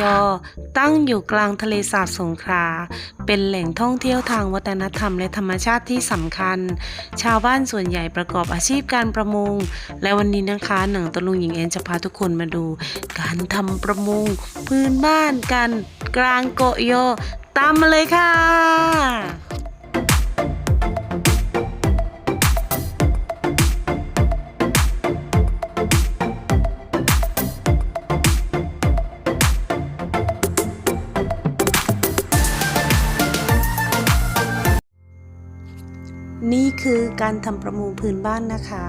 ยอ ตั้งอยู่กลางทะเลสาบสงขลา เป็นแหล่งท่องเที่ยวทางวัฒนธรรมและธรรมชาติที่สำคัญ ชาวบ้านส่วนใหญ่ประกอบอาชีพการประมง และวันนี้นะคะหนังตะลุงหญิงแอนจะพาทุกคนมาดู การทำประมง พื้นบ้านกัน กลางเกาะยอ ตามมาเลยค่ะ นี่คือการทำประมงพื้นบ้านนะคะ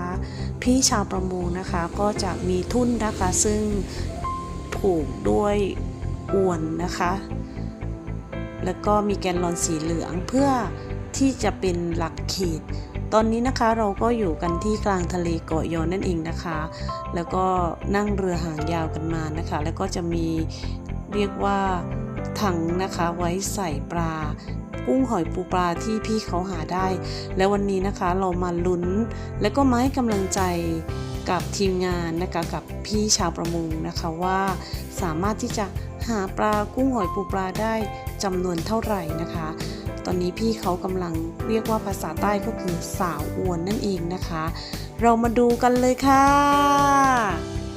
พี่ชาวประมงนะคะก็จะมีทุ่นนะคะซึ่งผูกด้วยอวนนะคะ แล้วก็มีแกนลอนสีเหลืองเพื่อที่จะเป็นหลักเขตตอนนี้นะคะเราก็อยู่กันที่กลางทะเลเกาะยอนนั่นเองนะคะ แล้วก็นั่งเรือหางยาวกันมานะคะ แล้วก็จะมีเรียกว่าถังนะคะไว้ใส่ปลา กุ้งหอยปูปลาที่พี่เขาหาได้ และวันนี้นะคะเรามาลุ้น และก็มาให้กำลังใจกับทีมงานนะคะกับพี่ชาวประมงนะคะว่าสามารถที่จะหาปลากุ้งหอยปูปลาได้จำนวนเท่าไหร่นะคะ ตอนนี้พี่เขากำลังเรียกว่าภาษาใต้ก็คือสาวอวนนั่นเองนะคะ เรามาดูกันเลยค่ะ